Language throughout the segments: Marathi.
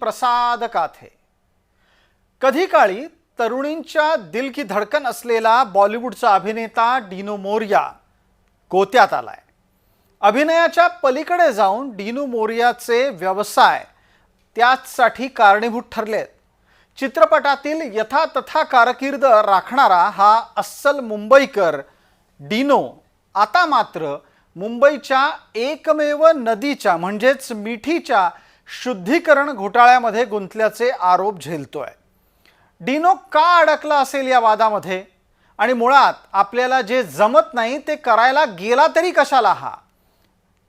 प्रसाद काथे कधी काळी तरुणींच्या दिल की धडकन असलेला बॉलिवूडचा अभिनेता डिनो मोरिया गोत्यात आलाय. अभिनयाच्या पलीकडे जाऊन डिनो मोरियाचे व्यवसाय त्याचसाठी कारणीभूत ठरलेत. चित्रपटातील यथातथा कारकीर्द राखणारा हा अस्सल मुंबईकर डिनो आता मात्र मुंबईच्या एकमेव नदीच्या म्हणजेच मिठीच्या शुद्धीकरण घोटाळ्यामध्ये गुंतल्याचे आरोप झेलतोय. डिनो का अडकला असेल या वादामध्ये? आणि मुळात आपल्याला जे जमत नाही ते करायला गेला तरी कशाला हा?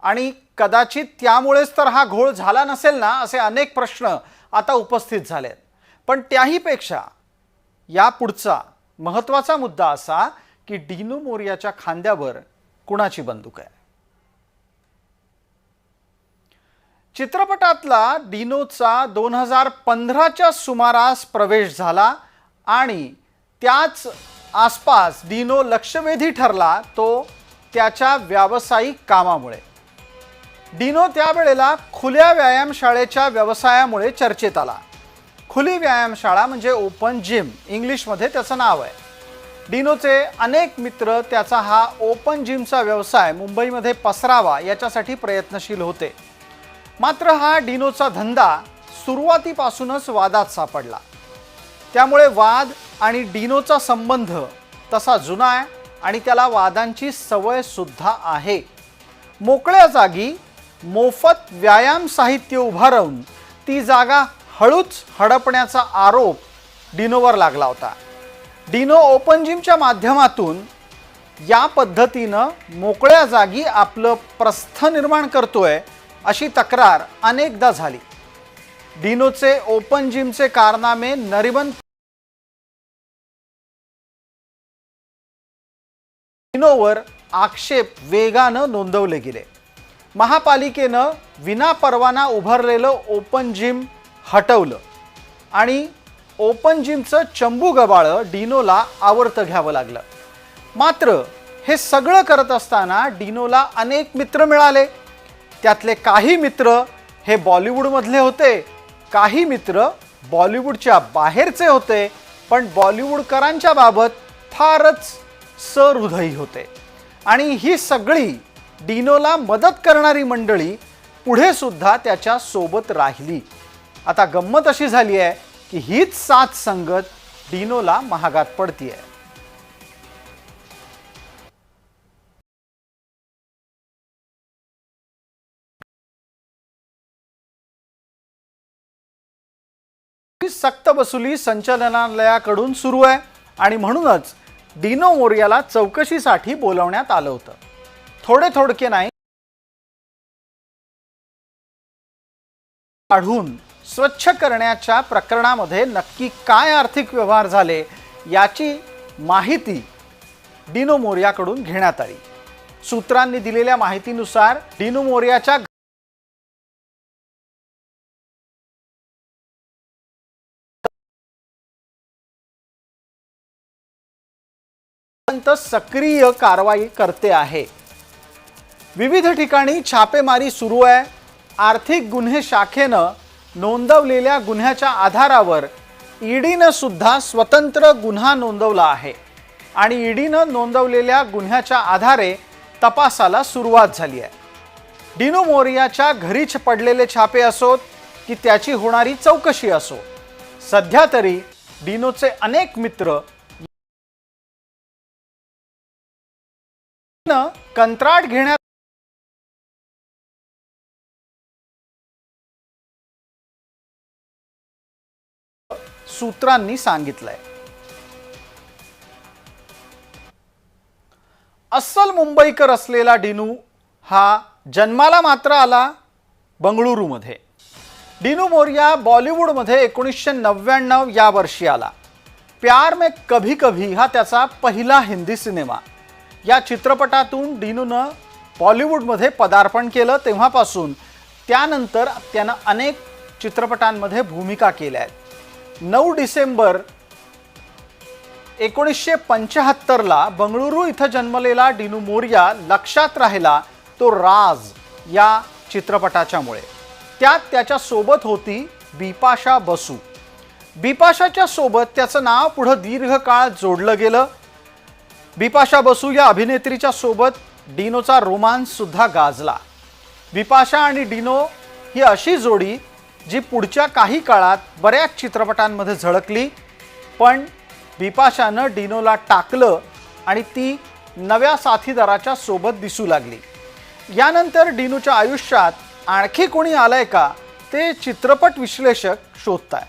आणि कदाचित त्यामुळेच तर हा घोळ झाला नसेल ना असे अनेक प्रश्न आता उपस्थित झालेत. पण त्याहीपेक्षा या पुढचा महत्त्वाचा मुद्दा असा की डिनो मोरियाच्या खांद्यावर कुणाची बंदूक आहे? चित्रपटातला डिनोचा दोन हजार पंधराच्या सुमारास प्रवेश झाला आणि त्याच आसपास डिनो लक्षवेधी ठरला तो त्याच्या व्यावसायिक कामामुळे. डिनो त्यावेळेला खुल्या व्यायामशाळेच्या व्यवसायामुळे चर्चेत आला. खुली व्यायामशाळा म्हणजे ओपन जिम इंग्लिशमध्ये त्याचं नाव आहे. डिनोचे अनेक मित्र त्याचा हा ओपन जिमचा व्यवसाय मुंबईमध्ये पसरावा याच्यासाठी प्रयत्नशील होते. मात्र हा डिनोचा धंदा सुरुवातीपासूनच वादात सापडला. त्यामुळे वाद आणि डिनोचा संबंध तसा जुना आहे आणि त्याला वादांची सवय सुद्धा आहे. मोकळ्या जागी मोफत व्यायाम साहित्य उभारवून ती जागा हळूच हडपण्याचा आरोप डिनोवर लागला होता. डिनो ओपन जिमच्या माध्यमातून या पद्धतीनं मोकळ्या जागी आपलं प्रस्थ निर्माण करतोय अशी तक्रार अनेकदा झाली. डिनोचे ओपन जिमचे कारनामे नरिबन डिनोवर आक्षेप वेगानं नोंदवले गेले. महापालिकेनं विनापरवाना उभारलेलं ओपन जिम हटवलं आणि ओपन जिमचं चंबू गबाळं डिनोला आवर्त घ्यावं लागलं. मात्र हे सगळं करत असताना डिनोला अनेक मित्र मिळाले. त्यातले काही मित्र हे बॉलिवूडमधले होते काही मित्र बॉलिवूडच्या बाहेरचे होते पण बॉलिवूडकरांच्या बाबत फारच सहृदयी होते. आणि ही सगळी डिनोला मदत करणारी मंडळी पुढे सुद्धा त्याच्या सोबत राहिली. आता गंमत अशी झाली आहे की हीच साथ संगत डिनोला महागात पडतीये. सक्त वसुली संचालनालयाकडून सुरू आहे आणि म्हणूनच डिनो मोरियाला चौकशीसाठी बोलवण्यात आलं होतं. थोडे थोडके नाही. काढून स्वच्छ करण्याच्या प्रकरणामध्ये नक्की काय आर्थिक व्यवहार झाले याची माहिती डिनो मोरियाकडून घेण्यात आली. सूत्रांनी दिलेल्या माहितीनुसार डिनो मोरियाच्या सक्रिय कारवाई करते आहे. विविध ठिकाणी छापेमारी सुरू आहे. आर्थिक गुन्हे शाखेनं नोंदवलेल्या गुन्ह्याच्या आधारावर ईडीनं सुद्धा स्वतंत्र गुन्हा नोंदवला आहे. आणि ईडीनं नोंदवलेल्या गुन्ह्याच्या आधारे तपासाला सुरुवात झाली आहे. डिनो मोरियाच्या घरीच पडलेले छापे असोत की त्याची होणारी चौकशी असो. सध्या तरी डिनोचे अनेक मित्र कंत्राट घेण्यात सूत्रांनी सांगितलंय. अस्सल मुंबईकर असलेला डिनू हा जन्माला मात्र आला बंगळुरूमध्ये. डिनू मोर्या बॉलिवूडमध्ये एकोणीसशे नव्याण्णव या वर्षी आला. प्यार में कभी कभी हा त्याचा पहिला हिंदी सिनेमा. या चित्रपटातून डिनूनं बॉलिवूडमध्ये पदार्पण केलं तेव्हापासून. त्यानंतर त्यानं अनेक चित्रपटांमध्ये भूमिका केल्या आहेत. नऊ डिसेंबर एकोणीसशे पंच्याहत्तरला बंगळुरू इथं जन्मलेला डिनू मोर्या लक्षात राहिला तो राज या चित्रपटाच्यामुळे. त्यात त्याच्या सोबत होती बिपाशा बसू. बिपाशाच्या सोबत त्याचं नाव पुढं दीर्घकाळ जोडलं गेलं. बिपाशा बसू या अभिनेत्रीच्या सोबत डिनोचा रोमांस सुद्धा गाजला. बिपाशा आणि डिनो ही अशी जोडी जी पुढच्या काही काळात बऱ्याच चित्रपटांमध्ये झळकली पण बिपाशानं डिनोला टाकलं आणि ती नव्या साथीदाराच्या सोबत दिसू लागली. यानंतर डिनोच्या आयुष्यात आणखी कोणी आलंय का ते चित्रपट विश्लेषक शोधताय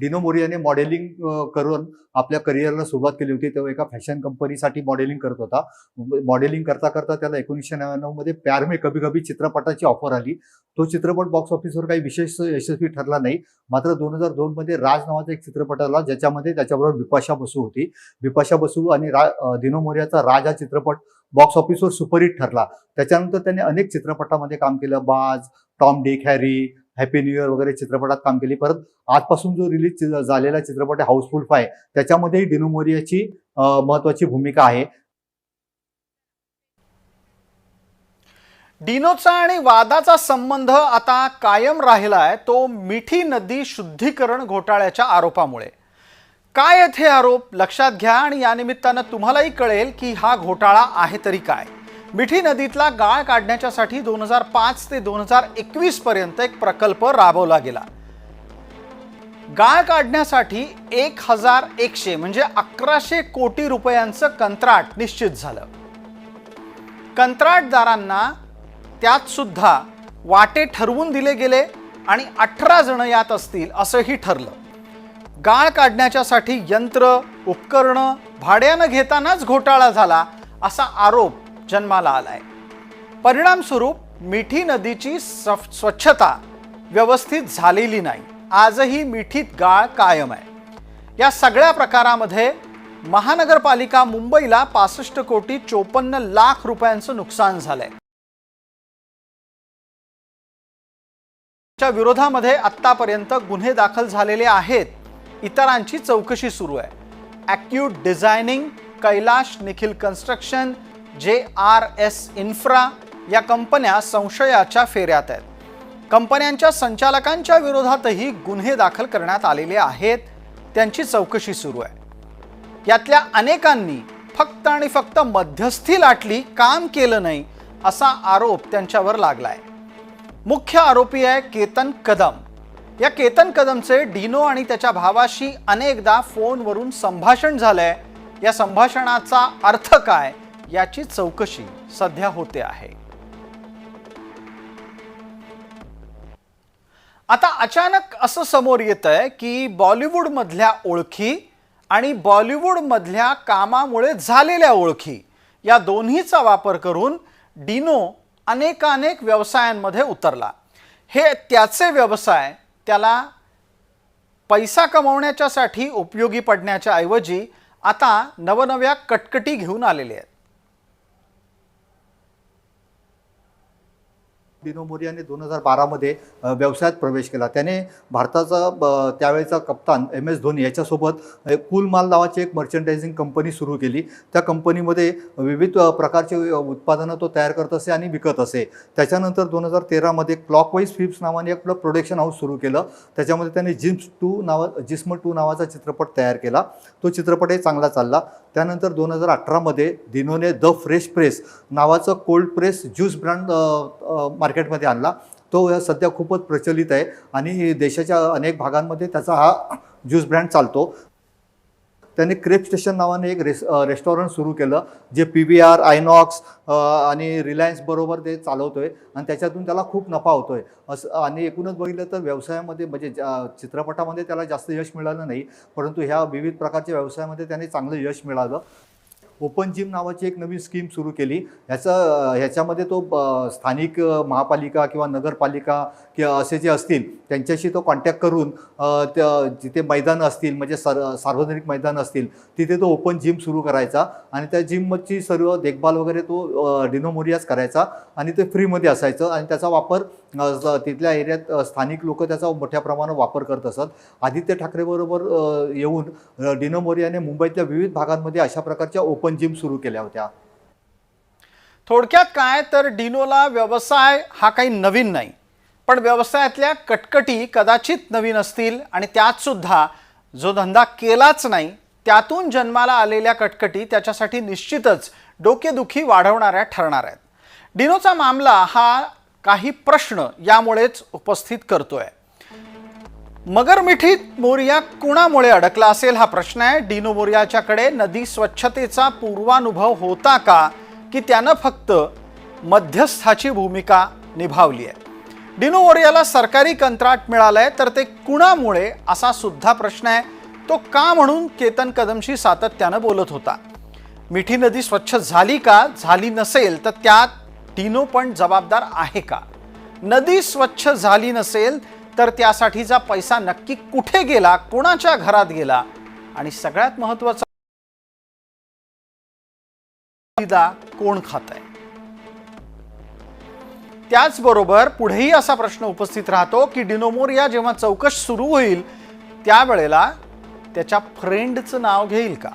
डिनो मोरियाने मॉडेलिंग करून आपल्या करिअरला सुरुवात केली होती. तेव्हा एका फॅशन कंपनीसाठी मॉडेलिंग करत होता. मॉडेलिंग करता करता त्याला एकोणीसशे नव्याण्णवमध्ये प्यार मे कभी कभी चित्रपटाची ऑफर आली. तो चित्रपट बॉक्स ऑफिसवर काही विशेष यशस्वी ठरला नाही. मात्र दोन हजार दोनमध्ये राज नावाचा एक चित्रपट आला ज्याच्यामध्ये त्याच्याबरोबर बिपाशा बसू होती. बिपाशा बसू आणि रा दिनो मोर्याचा राज हा चित्रपट बॉक्स ऑफिसवर सुपरहिट ठरला. त्याच्यानंतर त्याने अनेक चित्रपटामध्ये काम केलं. बाज Tom Dick Harry Happy New Year वगैरे चित्रपटात काम केली. परत आजपासून जो रिलीज झालेला चित्रपट आहे हाऊसफुल फाय त्याच्यामध्येही डिनोमोरियाची महत्वाची भूमिका आहे. डिनोचा आणि वादाचा संबंध आता कायम राहिलाय तो मिठी नदी शुद्धीकरण घोटाळ्याच्या आरोपामुळे. काय आहेत हे आरोप? लक्षात घ्या आणि यानिमित्तानं तुम्हालाही कळेल की हा घोटाळा आहे तरी काय. मिठी नदीतला गाळ काढण्याच्यासाठी दोन हजार पाच ते दोन हजार एकवीस पर्यंत एक प्रकल्प राबवला गेला. गाळ काढण्यासाठी एक हजार एकशे म्हणजे अकराशे कोटी रुपयांचं कंत्राट निश्चित झालं. कंत्राटदारांना त्यात सुद्धा वाटे ठरवून दिले गेले आणि अठरा जण यात असतील असंही ठरलं. गाळ काढण्याच्यासाठी यंत्र उपकरणं भाड्यानं घेतानाच घोटाळा झाला असा आरोप जन्माला आलाय. परिणामस्वरूप मिठी नदीची सफ- स्वच्छता व्यवस्थित झालेली नाही. आजही मिठीत गाळ कायम आहे. या सगळ्या प्रकारामध्ये महानगरपालिका मुंबईला पासष्ट कोटी चोपन्न लाख रुपयांचं नुकसान झालंय. च्या विरोधामध्ये आत्तापर्यंत गुन्हे दाखल झालेले आहेत. इतरांची चौकशी सुरू आहे. Acute designing Kailash Nikhil construction J R S infra या कंपन्या संशयाच्या फेऱ्यात आहेत. कंपन्यांच्या संचालकांच्या विरोधातही गुन्हे दाखल करण्यात आलेले आहेत. त्यांची चौकशी सुरू आहे. यातल्या अनेकांनी फक्त आणि फक्त मध्यस्थी लाटली काम केलं नाही असा आरोप त्यांच्यावर लागलाय. मुख्य आरोपी आहे केतन कदम. या केतन कदमचे डिनो आणि त्याच्या भावाशी अनेकदा फोनवरून संभाषण झालंय. या संभाषणाचा अर्थ काय? याची चौकशी सध्या होते आहे. आता अचानक असं समोर येत आहे की बॉलिवूडमधल्या ओळखी आणि बॉलिवूडमधल्या कामामुळे झालेल्या ओळखी या दोन्हीचा वापर करून डिनो अनेकानेक व्यवसायांमध्ये उतरला. हे त्याचे व्यवसाय त्याला पैसा कमवण्याच्यासाठी उपयोगी पडण्याच्या ऐवजी आता नवनव्या कटकटी घेऊन आलेले आहेत. डिनो मोरियाने दोन हजार बारामध्ये व्यवसायात प्रवेश केला. त्याने भारताचा त्यावेळेचा कप्तान एम एस धोनी याच्यासोबत कुलमाल माल नावाची एक मर्चंडायझिंग कंपनी सुरू केली. त्या कंपनीमध्ये विविध प्रकारचे उत्पादनं तो तयार करत असे आणि विकत असे. त्याच्यानंतर दोन हजार तेरामध्ये क्लॉकवाईज फिप्स नावाने एक प्रोडक्शन हाऊस सुरू केलं. त्याच्यामध्ये त्याने जिम्स टू नावा जिस्म टू नावाचा चित्रपट तयार केला. तो चित्रपटही चांगला चालला. त्यानंतर दोन हजार अठरामध्ये दिनोने द फ्रेश प्रेस नावाचं कोल्ड प्रेस ज्यूस ब्रँड मार्केटमध्ये आणला. तो सध्या खूपच प्रचलित आहे आणि देशाच्या अनेक भागांमध्ये त्याचा हा ज्यूस ब्रँड चालतो. त्याने क्रेप स्टेशन नावाने एक रेस रेस्टॉरंट सुरू केलं J P V R Inox आणि रिलायन्स बरोबर ते चालवतोय आणि त्याच्यातून त्याला खूप नफा होतोय. असं आणि एकूणच बघितलं तर व्यवसायामध्ये म्हणजे ज्या- चित्रपटामध्ये त्याला जास्त यश मिळालं नाही परंतु ह्या विविध प्रकारच्या व्यवसायामध्ये त्याने चांगलं यश मिळालं. ओपन जिम नावाची एक नवीन स्कीम सुरू केली. ह्याचं ह्याच्यामध्ये तो स्थानिक महापालिका किंवा नगरपालिका असे जे असतील त्यांच्याशी तो कॉन्टॅक्ट करून त्या जिथे मैदान असतील म्हणजे सर सार्वजनिक मैदान असतील तिथे तो ओपन जिम सुरू करायचा आणि त्या जिमची सर्व देखभाल वगैरे तो डिनोमोरियाच करायचा आणि ते फ्रीमध्ये असायचं आणि त्याचा वापर तिथल्या एरियात स्थानिक लोक त्याचा मोठ्या प्रमाणात वापर करत असत. आदित्य ठाकरेबरोबर येऊन डिनोमोरियाने मुंबईतल्या विविध भागांमध्ये अशा प्रकारच्या ओपन जिम सुरू केल्या होत्या. थोडक्यात काय? तर डिनोला व्यवसाय हा काही नवीन नाही. पण व्यवसायातल्या कटकटी कदाचित नवीन असतील आणि त्यात सुद्धा जो धंदा केलाच नाही त्यातून जन्माला आलेल्या कटकटी त्याच्यासाठी निश्चितच डोकेदुखी वाढवणाऱ्या ठरणार आहेत. डिनोचा मामला हा काही प्रश्न यामुळेच उपस्थित करतोय. मगरमिठीत मोरिया कुणामुळे अडकला असेल हा प्रश्न आहे. डिनो मोरियाच्याकडे नदी स्वच्छतेचा पूर्वानुभव होता का की त्यानं फक्त मध्यस्थाची भूमिका निभावली आहे? डिनो मोरियाला सरकारी कंत्राट मिळालंय तर ते कुणामुळे असा सुद्धा प्रश्न आहे. तो का म्हणून केतन कदमशी सातत्यानं बोलत होता? मिठी नदी स्वच्छ झाली का? झाली नसेल तर त्यात डिनो पण जबाबदार आहे का? नदी स्वच्छ झाली नसेल तर त्यासाठीचा पैसा नक्की कुठे गेला? कोणाच्या घरात गेला? आणि सगळ्यात महत्त्वाचा कोण खात आहे त्याचबरोबर पुढेही असा प्रश्न उपस्थित राहतो की डिनोमोरिया जेव्हा चौकश सुरू होईल त्यावेळेला त्याच्या फ्रेंडचं नाव घेईल का?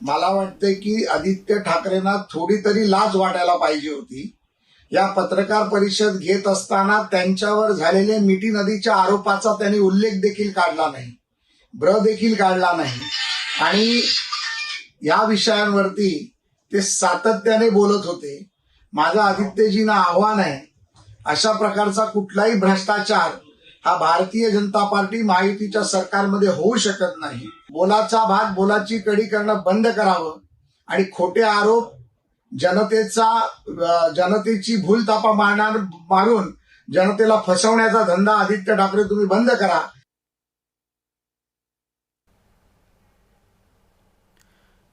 मला वाटतंय की आदित्य ठाकरेंना थोडी तरी लाज वाटायला पाहिजे होती. या पत्रकार परिषद घेत असताना त्यांच्यावर झालेल्या मिठी नदीच्या आरोपाचा त्यांनी उल्लेख देखील काढला नाही. ब्र देखील काढला नाही. आणि या विषयांवरती ते सातत्याने बोलत होते. माझं आदित्यजींना आव्हान आहे अशा प्रकारचा कुठलाही भ्रष्टाचार हा भारतीय जनता पार्टी महायुतीच्या सरकारमध्ये होऊ शकत नाही. बोलाचा भाग बोलाची कडी करणं बंद करावं आणि खोटे आरोप जनतेचा जनतेची भूलतापा मारणार मारून जनतेला फसवण्याचा धंदा आदित्य ठाकरे तुम्ही बंद करा.